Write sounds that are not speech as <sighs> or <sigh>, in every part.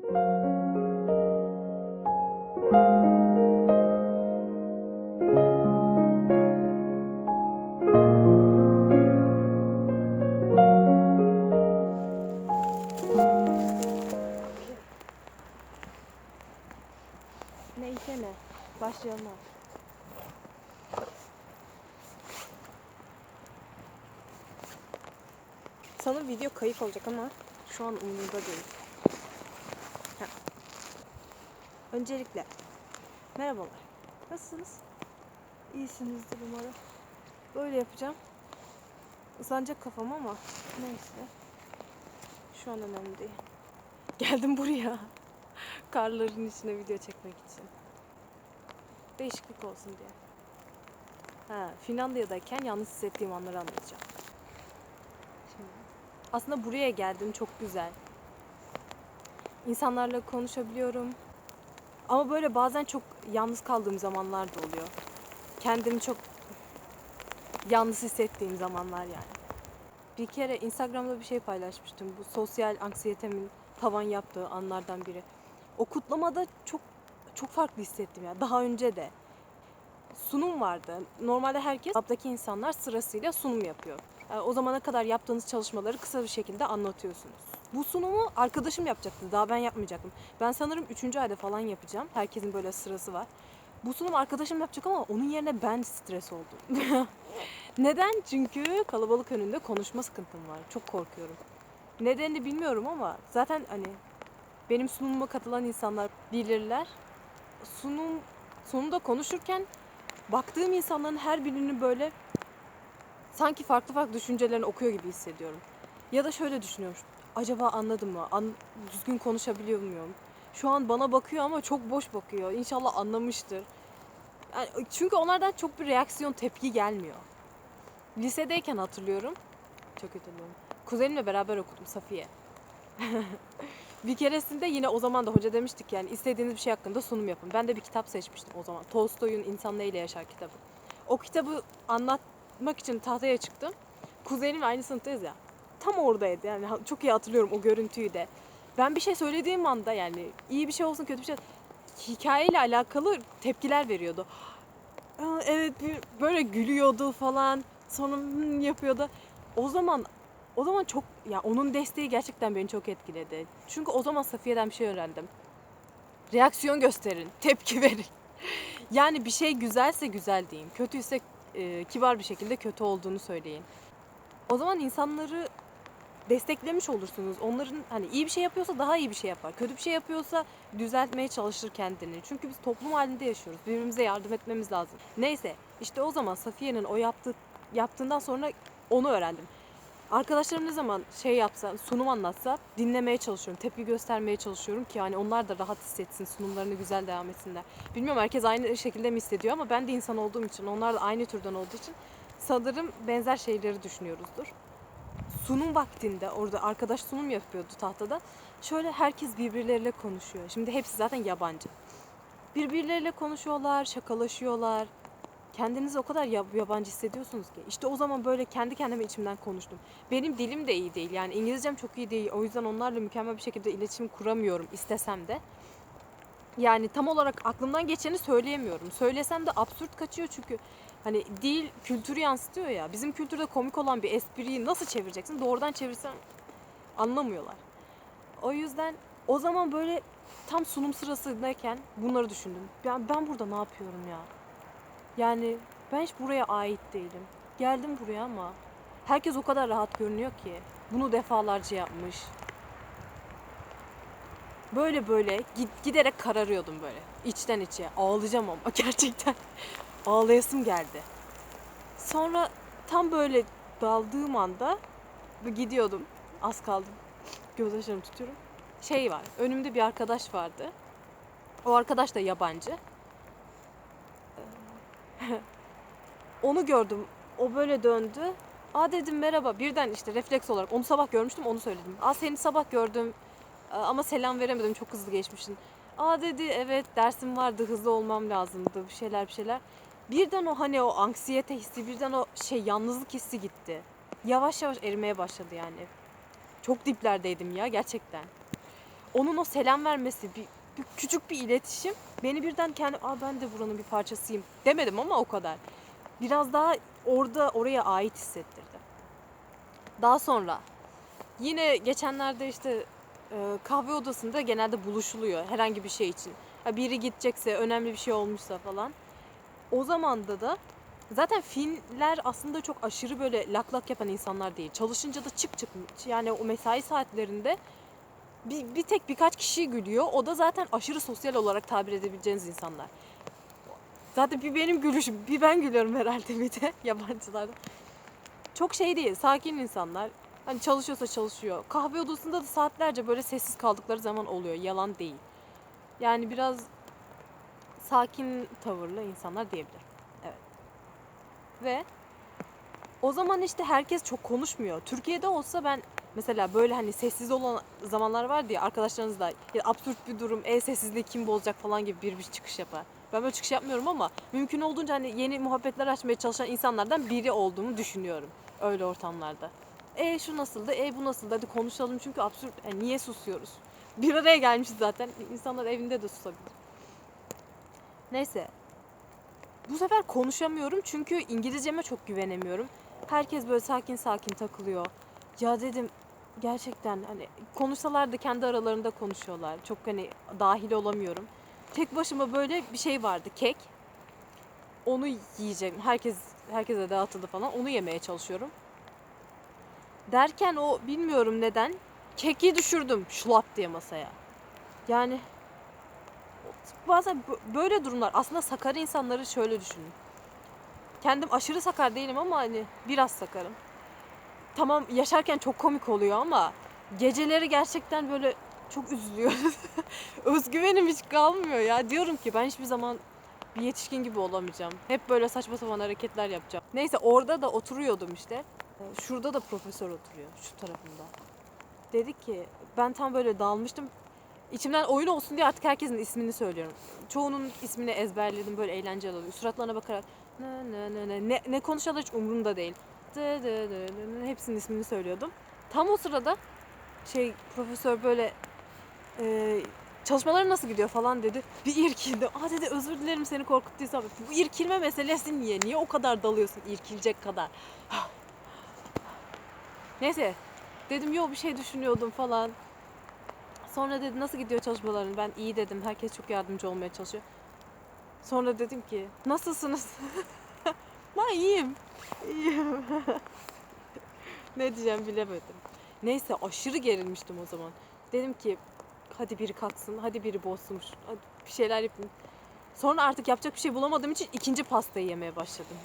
Neyse ne. Başlayalım artık. Sanırım video kayıp olacak ama şu an umurumda değil. Öncelikle merhabalar. Nasılsınız? İyisinizdir umarım. Böyle yapacağım. Islanacak kafam ama neyse. Şu an önemli değil. <laughs> Geldim buraya. <laughs> Karların içine video çekmek için. Değişiklik olsun diye. Ha, Finlandiya'dayken yalnız hissettiğim anları anlatacağım. Aslında buraya geldim çok güzel. İnsanlarla konuşabiliyorum. Ama böyle bazen çok yalnız kaldığım zamanlar da oluyor. Kendimi çok yalnız hissettiğim zamanlar yani. Bir kere Instagram'da bir şey paylaşmıştım. Bu sosyal anksiyetemin tavan yaptığı anlardan biri. O kutlamada çok çok farklı hissettim ya. Daha önce de sunum vardı. Normalde herkes, kaptaki insanlar sırasıyla sunum yapıyor. Yani o zamana kadar yaptığınız çalışmaları kısa bir şekilde anlatıyorsunuz. Bu sunumu arkadaşım yapacaktı. Daha ben yapmayacaktım. Ben sanırım 3. ayda falan yapacağım. Herkesin böyle sırası var. Bu sunum arkadaşım yapacak ama onun yerine ben stres oldum. <laughs> Neden? Çünkü kalabalık önünde konuşma sıkıntım var. Çok korkuyorum. Nedenini bilmiyorum ama zaten hani benim sunumuma katılan insanlar bilirler. Sunum sonunda konuşurken baktığım insanların her birini böyle sanki farklı farklı düşüncelerini okuyor gibi hissediyorum. Ya da şöyle düşünüyorum. Acaba anladım mı? An- düzgün konuşabiliyor muyum? Şu an bana bakıyor ama çok boş bakıyor. İnşallah anlamıştır. Yani çünkü onlardan çok bir reaksiyon, tepki gelmiyor. Lisedeyken hatırlıyorum. Çok hatırlıyorum. Kuzenimle beraber okudum Safiye. <laughs> bir keresinde yine o zaman da hoca demiştik yani istediğiniz bir şey hakkında sunum yapın. Ben de bir kitap seçmiştim o zaman. Tolstoy'un İnsan Neyle Yaşar kitabı. O kitabı anlatmak için tahtaya çıktım. Kuzenim aynı sınıftayız ya. Tam oradaydı yani çok iyi hatırlıyorum o görüntüyü de. Ben bir şey söylediğim anda yani iyi bir şey olsun kötü bir şey hikayeyle alakalı tepkiler veriyordu. Evet böyle gülüyordu falan. Sonra "Hmm" yapıyordu. O zaman o zaman çok ya onun desteği gerçekten beni çok etkiledi. Çünkü o zaman Safiye'den bir şey öğrendim. Reaksiyon gösterin, tepki <laughs> verin. Yani bir şey güzelse güzel deyin, kötüyse e, kibar bir şekilde kötü olduğunu söyleyin. O zaman insanları desteklemiş olursunuz. Onların hani iyi bir şey yapıyorsa daha iyi bir şey yapar. Kötü bir şey yapıyorsa düzeltmeye çalışır kendini. Çünkü biz toplum halinde yaşıyoruz. Birbirimize yardım etmemiz lazım. Neyse işte o zaman Safiye'nin o yaptığı yaptığından sonra onu öğrendim. Arkadaşlarım ne zaman şey yapsa, sunum anlatsa dinlemeye çalışıyorum. Tepki göstermeye çalışıyorum ki yani onlar da rahat hissetsin, sunumlarını güzel devam etsinler. Bilmiyorum herkes aynı şekilde mi hissediyor ama ben de insan olduğum için, onlar da aynı türden olduğu için sanırım benzer şeyleri düşünüyoruzdur. Sunum vaktinde orada arkadaş sunum yapıyordu tahtada. Şöyle herkes birbirleriyle konuşuyor. Şimdi hepsi zaten yabancı. Birbirleriyle konuşuyorlar, şakalaşıyorlar. Kendinizi o kadar yab- yabancı hissediyorsunuz ki. İşte o zaman böyle kendi kendime içimden konuştum. Benim dilim de iyi değil. Yani İngilizcem çok iyi değil. O yüzden onlarla mükemmel bir şekilde iletişim kuramıyorum istesem de. Yani tam olarak aklımdan geçeni söyleyemiyorum. Söylesem de absürt kaçıyor çünkü hani dil kültürü yansıtıyor ya. Bizim kültürde komik olan bir espriyi nasıl çevireceksin? Doğrudan çevirsen anlamıyorlar. O yüzden o zaman böyle tam sunum sırasındayken bunları düşündüm. Ben, ben burada ne yapıyorum ya? Yani ben hiç buraya ait değilim. Geldim buraya ama herkes o kadar rahat görünüyor ki. Bunu defalarca yapmış. Böyle böyle giderek kararıyordum böyle. içten içe. Ağlayacağım ama <laughs> gerçekten. Ağlayasım geldi. Sonra tam böyle daldığım anda gidiyordum. Az kaldım. Gözyaşlarımı tutuyorum. Şey var. Önümde bir arkadaş vardı. O arkadaş da yabancı. <laughs> Onu gördüm. O böyle döndü. Aa dedim merhaba. Birden işte refleks olarak onu sabah görmüştüm onu söyledim. Aa seni sabah gördüm ama selam veremedim çok hızlı geçmişsin. Aa dedi evet dersim vardı hızlı olmam lazımdı bir şeyler bir şeyler. Birden o hani o anksiyete hissi birden o şey yalnızlık hissi gitti. Yavaş yavaş erimeye başladı yani. Çok diplerdeydim ya gerçekten. onun o selam vermesi, bir, bir küçük bir iletişim beni birden kendi Aa, ben de buranın bir parçasıyım demedim ama o kadar. Biraz daha orada oraya ait hissettirdi. Daha sonra yine geçenlerde işte e, kahve odasında genelde buluşuluyor herhangi bir şey için. Biri gidecekse, önemli bir şey olmuşsa falan. O zamanda da zaten Finler aslında çok aşırı böyle lak lak yapan insanlar değil. Çalışınca da çık çık yani o mesai saatlerinde bir, bir tek birkaç kişi gülüyor. O da zaten aşırı sosyal olarak tabir edebileceğiniz insanlar. Zaten bir benim gülüşüm, bir ben gülüyorum herhalde bir de <laughs> yabancılarda. Çok şey değil, sakin insanlar. Hani çalışıyorsa çalışıyor. Kahve odasında da saatlerce böyle sessiz kaldıkları zaman oluyor. Yalan değil. Yani biraz sakin tavırlı insanlar diyebilirim. Evet. Ve o zaman işte herkes çok konuşmuyor. Türkiye'de olsa ben mesela böyle hani sessiz olan zamanlar var diye arkadaşlarınızla ya absürt bir durum, e sessizliği kim bozacak falan gibi bir bir çıkış yapar. Ben böyle çıkış yapmıyorum ama mümkün olduğunca hani yeni muhabbetler açmaya çalışan insanlardan biri olduğumu düşünüyorum öyle ortamlarda. E şu nasıldı, e bu nasıldı hadi konuşalım çünkü absürt. E, niye susuyoruz? Bir araya gelmişiz zaten. İnsanlar evinde de susabilir. Neyse. Bu sefer konuşamıyorum çünkü İngilizceme çok güvenemiyorum. Herkes böyle sakin sakin takılıyor. Ya dedim gerçekten hani konuşsalar da kendi aralarında konuşuyorlar. Çok hani dahil olamıyorum. Tek başıma böyle bir şey vardı kek. Onu yiyeceğim. Herkes herkese dağıtıldı falan. Onu yemeye çalışıyorum. Derken o bilmiyorum neden keki düşürdüm şlap diye masaya. Yani bazen bö- böyle durumlar aslında sakar insanları şöyle düşünün. Kendim aşırı sakar değilim ama hani biraz sakarım. Tamam yaşarken çok komik oluyor ama geceleri gerçekten böyle çok üzülüyoruz. <laughs> Özgüvenim hiç kalmıyor ya. Diyorum ki ben hiçbir zaman bir yetişkin gibi olamayacağım. Hep böyle saçma sapan hareketler yapacağım. Neyse orada da oturuyordum işte. Şurada da profesör oturuyor şu tarafında. Dedi ki ben tam böyle dalmıştım. İçimden oyun olsun diye artık herkesin ismini söylüyorum. Çoğunun ismini ezberledim böyle eğlenceli oluyor. Suratlarına bakarak ne ne ne ne ne, ne konuşuyorlar hiç umurumda değil. Dı dı dı dı, hepsinin ismini söylüyordum. Tam o sırada şey profesör böyle e, çalışmaları nasıl gidiyor falan dedi. Bir irkildi. Aa dedi özür dilerim seni korkuttuysam. Bu irkilme meselesi niye? Niye o kadar dalıyorsun irkilecek kadar? <sighs> Neyse dedim yok bir şey düşünüyordum falan. Sonra dedi nasıl gidiyor çalışmaların? Ben iyi dedim. Herkes çok yardımcı olmaya çalışıyor. Sonra dedim ki nasılsınız? <laughs> ben iyiyim. İyiyim. <laughs> ne diyeceğim bilemedim. Neyse aşırı gerilmiştim o zaman. Dedim ki hadi biri kalksın, hadi biri bozsun, hadi bir şeyler yapın. Sonra artık yapacak bir şey bulamadığım için ikinci pastayı yemeye başladım.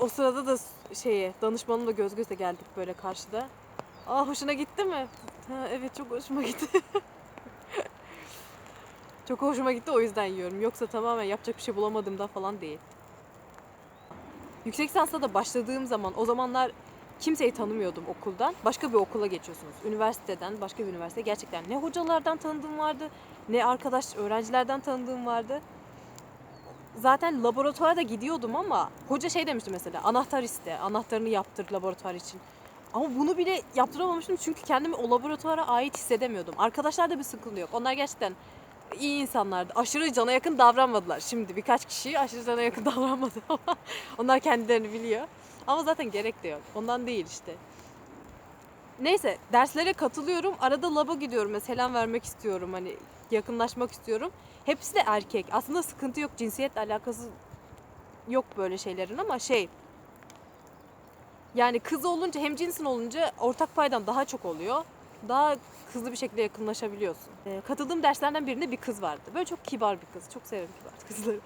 O sırada da şeye danışmanımla göz göze geldik böyle karşıda. Aa hoşuna gitti mi? Evet çok hoşuma gitti. <laughs> çok hoşuma gitti o yüzden yiyorum. Yoksa tamamen yapacak bir şey bulamadığımdan falan değil. Yüksek lisansa da başladığım zaman o zamanlar kimseyi tanımıyordum okuldan. Başka bir okula geçiyorsunuz. Üniversiteden başka bir üniversite. Gerçekten ne hocalardan tanıdığım vardı ne arkadaş öğrencilerden tanıdığım vardı. Zaten laboratuvara da gidiyordum ama hoca şey demişti mesela anahtar iste. Anahtarını yaptır laboratuvar için. Ama bunu bile yaptıramamıştım çünkü kendimi o laboratuvara ait hissedemiyordum. Arkadaşlarda bir sıkıntı yok. Onlar gerçekten iyi insanlardı. Aşırı cana yakın davranmadılar. Şimdi birkaç kişi aşırı cana yakın <laughs> davranmadı ama onlar kendilerini biliyor. Ama zaten gerek de yok. Ondan değil işte. Neyse derslere katılıyorum. Arada laba gidiyorum. Mesela selam vermek istiyorum. Hani yakınlaşmak istiyorum. Hepsi de erkek. Aslında sıkıntı yok. Cinsiyetle alakası yok böyle şeylerin ama şey yani kız olunca hem cinsin olunca ortak paydan daha çok oluyor. Daha hızlı bir şekilde yakınlaşabiliyorsun. Ee, katıldığım derslerden birinde bir kız vardı. Böyle çok kibar bir kız. Çok severim kibar <laughs> kızları.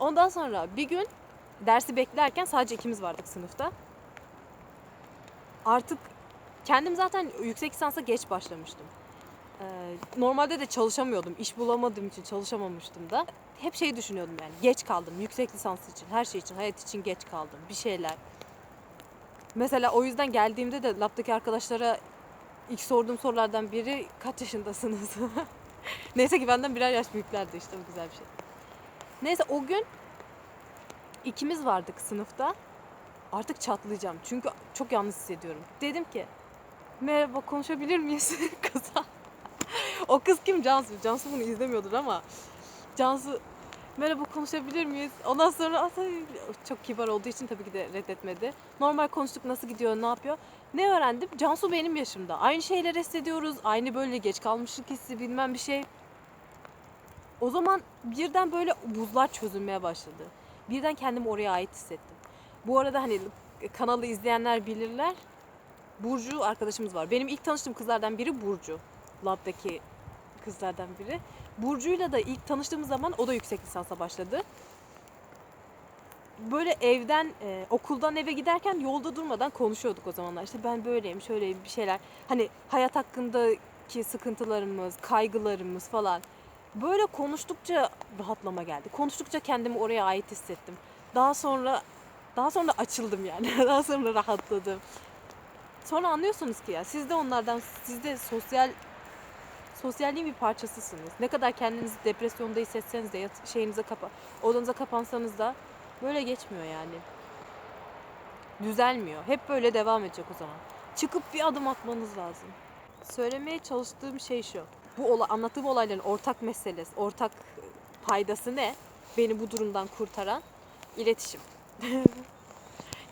Ondan sonra bir gün dersi beklerken sadece ikimiz vardık sınıfta. Artık kendim zaten yüksek lisansa geç başlamıştım. Ee, normalde de çalışamıyordum. İş bulamadığım için çalışamamıştım da. Hep şey düşünüyordum yani. Geç kaldım. Yüksek lisans için, her şey için, hayat için geç kaldım. Bir şeyler. Mesela o yüzden geldiğimde de labdaki arkadaşlara ilk sorduğum sorulardan biri kaç yaşındasınız? <laughs> Neyse ki benden birer yaş büyüklerdi işte bu güzel bir şey. Neyse o gün ikimiz vardık sınıfta. Artık çatlayacağım çünkü çok yalnız hissediyorum. Dedim ki merhaba konuşabilir miyiz <laughs> kıza? o kız kim Cansu? Cansu bunu izlemiyordur ama Cansu merhaba konuşabilir miyiz? Ondan sonra "Aa, tabii." çok kibar olduğu için tabii ki de reddetmedi. Normal konuştuk nasıl gidiyor ne yapıyor. Ne öğrendim? Cansu benim yaşımda. Aynı şeyleri hissediyoruz. Aynı böyle geç kalmışlık hissi bilmem bir şey. O zaman birden böyle buzlar çözülmeye başladı. Birden kendimi oraya ait hissettim. Bu arada hani kanalı izleyenler bilirler. Burcu arkadaşımız var. Benim ilk tanıştığım kızlardan biri Burcu. Lab'daki kızlardan biri. Burcu'yla da ilk tanıştığımız zaman o da yüksek lisansa başladı. Böyle evden, e, okuldan eve giderken yolda durmadan konuşuyorduk o zamanlar. İşte ben böyleyim, şöyleyim bir şeyler. Hani hayat hakkındaki sıkıntılarımız, kaygılarımız falan. Böyle konuştukça rahatlama geldi. Konuştukça kendimi oraya ait hissettim. Daha sonra daha sonra açıldım yani. <laughs> Daha sonra rahatladım. Sonra anlıyorsunuz ki ya siz de onlardan siz de sosyal sosyalliğin bir parçasısınız. Ne kadar kendinizi depresyonda hissetseniz de yat- şeyinize kapa odanıza kapansanız da böyle geçmiyor yani. Düzelmiyor. Hep böyle devam edecek o zaman. Çıkıp bir adım atmanız lazım. Söylemeye çalıştığım şey şu. Bu ola, anlattığım olayların ortak meselesi, ortak paydası ne? Beni bu durumdan kurtaran iletişim. <laughs>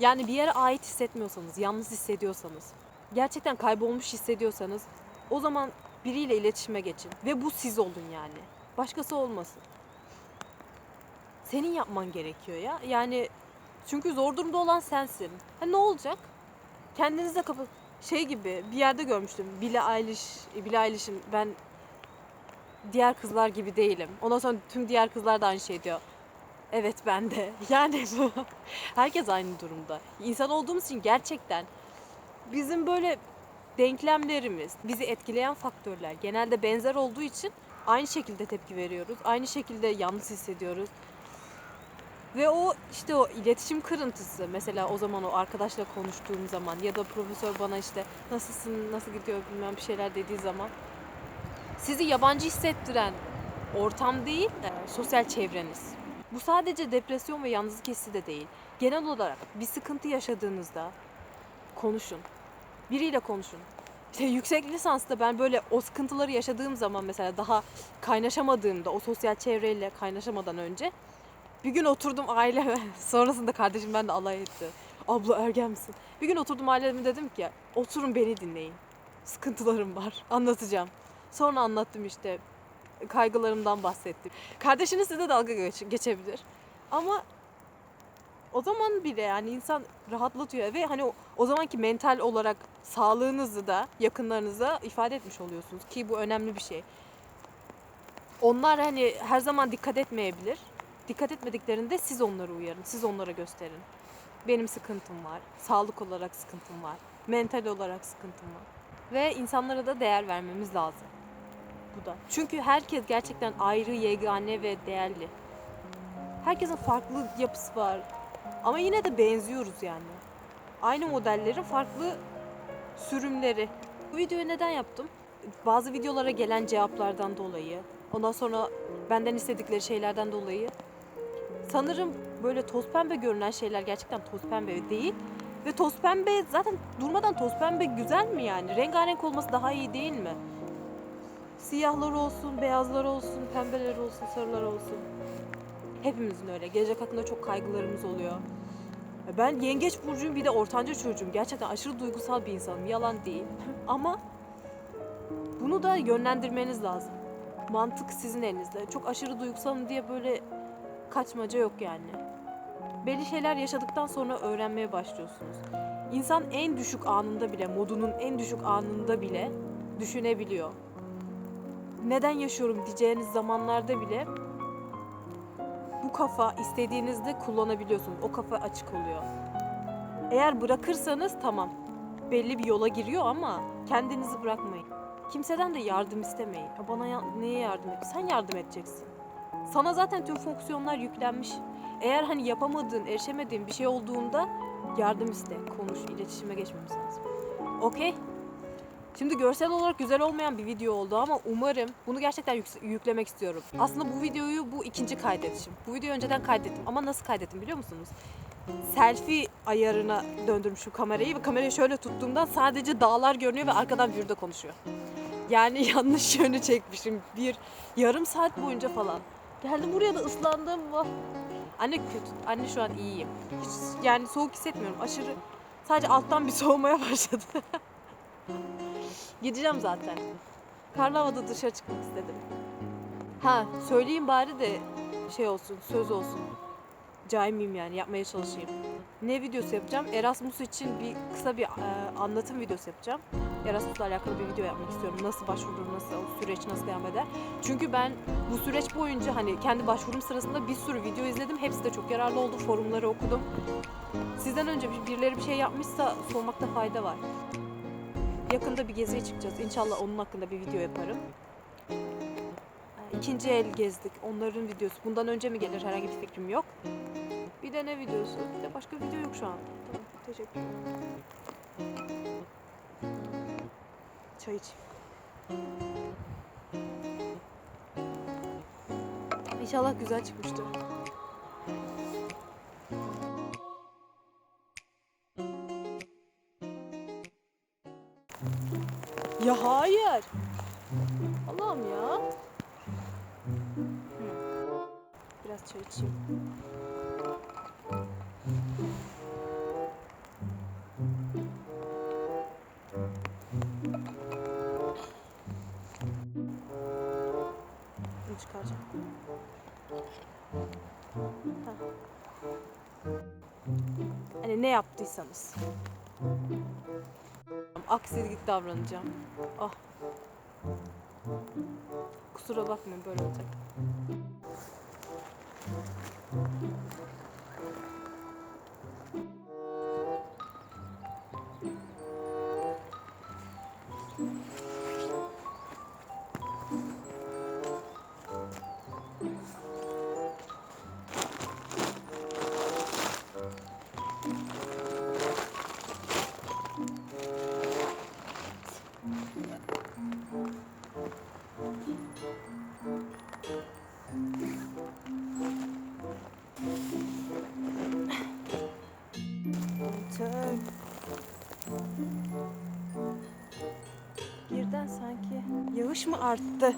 yani bir yere ait hissetmiyorsanız, yalnız hissediyorsanız, gerçekten kaybolmuş hissediyorsanız o zaman biriyle iletişime geçin. Ve bu siz olun yani. Başkası olmasın. Senin yapman gerekiyor ya. Yani çünkü zor durumda olan sensin. Ha ne olacak? Kendinize kapı şey gibi bir yerde görmüştüm. Billie Eilish, Billie Eilish'in ben diğer kızlar gibi değilim. Ondan sonra tüm diğer kızlar da aynı şey diyor. Evet ben de. <laughs> Yani bu herkes aynı durumda. İnsan olduğumuz için gerçekten bizim böyle denklemlerimiz, bizi etkileyen faktörler genelde benzer olduğu için aynı şekilde tepki veriyoruz. Aynı şekilde yalnız hissediyoruz. Ve o işte o iletişim kırıntısı mesela o zaman o arkadaşla konuştuğum zaman ya da profesör bana işte nasılsın, nasıl gidiyor bilmem bir şeyler dediği zaman sizi yabancı hissettiren ortam değil, e, sosyal çevreniz. Bu sadece depresyon ve yalnızlık hissi de değil. Genel olarak bir sıkıntı yaşadığınızda konuşun. Biriyle konuşun. İşte yüksek lisansta ben böyle o sıkıntıları yaşadığım zaman mesela daha kaynaşamadığımda o sosyal çevreyle kaynaşamadan önce bir gün oturdum aile <laughs> sonrasında kardeşim ben de alay etti. Abla ergen misin? Bir gün oturdum aileme dedim ki oturun beni dinleyin. Sıkıntılarım var anlatacağım. Sonra anlattım işte kaygılarımdan bahsettim. Kardeşiniz size dalga geç- geçebilir. Ama o zaman bile yani insan rahatlatıyor ve hani o, o zamanki mental olarak sağlığınızı da yakınlarınıza ifade etmiş oluyorsunuz ki bu önemli bir şey. Onlar hani her zaman dikkat etmeyebilir. Dikkat etmediklerinde siz onları uyarın, siz onlara gösterin. Benim sıkıntım var, sağlık olarak sıkıntım var, mental olarak sıkıntım var. Ve insanlara da değer vermemiz lazım. Bu da. Çünkü herkes gerçekten ayrı, yegane ve değerli. Herkesin farklı yapısı var. Ama yine de benziyoruz yani. Aynı modellerin farklı sürümleri. Bu videoyu neden yaptım? Bazı videolara gelen cevaplardan dolayı, ondan sonra benden istedikleri şeylerden dolayı sanırım böyle toz pembe görünen şeyler gerçekten toz pembe değil. Ve toz pembe zaten durmadan toz pembe güzel mi yani? Rengarenk olması daha iyi değil mi? Siyahlar olsun, beyazlar olsun, pembeler olsun, sarılar olsun. Hepimizin öyle. Gelecek hakkında çok kaygılarımız oluyor. Ben yengeç burcuyum bir de ortanca çocuğum. Gerçekten aşırı duygusal bir insanım. Yalan değil. Ama bunu da yönlendirmeniz lazım. Mantık sizin elinizde. Çok aşırı duygusalım diye böyle kaçmaca yok yani. Belli şeyler yaşadıktan sonra öğrenmeye başlıyorsunuz. İnsan en düşük anında bile, modunun en düşük anında bile düşünebiliyor. Neden yaşıyorum diyeceğiniz zamanlarda bile bu kafa istediğinizde kullanabiliyorsunuz. O kafa açık oluyor. Eğer bırakırsanız tamam. Belli bir yola giriyor ama kendinizi bırakmayın. Kimseden de yardım istemeyin. Ya bana ya- neye yardım et? Sen yardım edeceksin. Sana zaten tüm fonksiyonlar yüklenmiş. Eğer hani yapamadığın, erişemediğin bir şey olduğunda yardım iste, konuş, iletişime geçmemiz lazım. Okey? Şimdi görsel olarak güzel olmayan bir video oldu ama umarım bunu gerçekten yüklemek istiyorum. Aslında bu videoyu bu ikinci kaydedişim. Bu videoyu önceden kaydettim ama nasıl kaydettim biliyor musunuz? Selfie ayarına döndürmüşüm kamerayı ve kamerayı şöyle tuttuğumda sadece dağlar görünüyor ve arkadan bir de konuşuyor. Yani <laughs> yanlış yönü çekmişim. Bir yarım saat boyunca falan. Geldim buraya da ıslandım. Anne kötü. Anne şu an iyiyim. Hiç yani soğuk hissetmiyorum. Aşırı sadece alttan bir <laughs> soğumaya başladı. Gideceğim zaten. Karlı havada dışarı çıkmak istedim. Ha söyleyeyim bari de şey olsun, söz olsun. Caimiyim yani yapmaya çalışayım. Ne videosu yapacağım? Erasmus için bir kısa bir e, anlatım videosu yapacağım. Erasmus'la alakalı bir video yapmak istiyorum. Nasıl başvurulur, nasıl o süreç nasıl devam eder. Çünkü ben bu süreç boyunca hani kendi başvurum sırasında bir sürü video izledim. Hepsi de çok yararlı oldu. Forumları okudum. Sizden önce bir- birileri bir şey yapmışsa sormakta fayda var. Yakında bir geziye çıkacağız. İnşallah onun hakkında bir video yaparım. Ee, İkinci el gezdik. Onların videosu. Bundan önce mi gelir herhangi bir fikrim yok. Bir de ne videosu? Bir de başka video yok şu an. Tamam, teşekkür. Çay iç. İnşallah güzel çıkmıştır. Ya hayır. Allah'ım ya. Biraz çay içeyim. Bunu çıkaracağım. Hani ne yaptıysanız. Aksi davranacağım. Ah. Kusura bakmayın böyle olacak. Yağış mı arttı?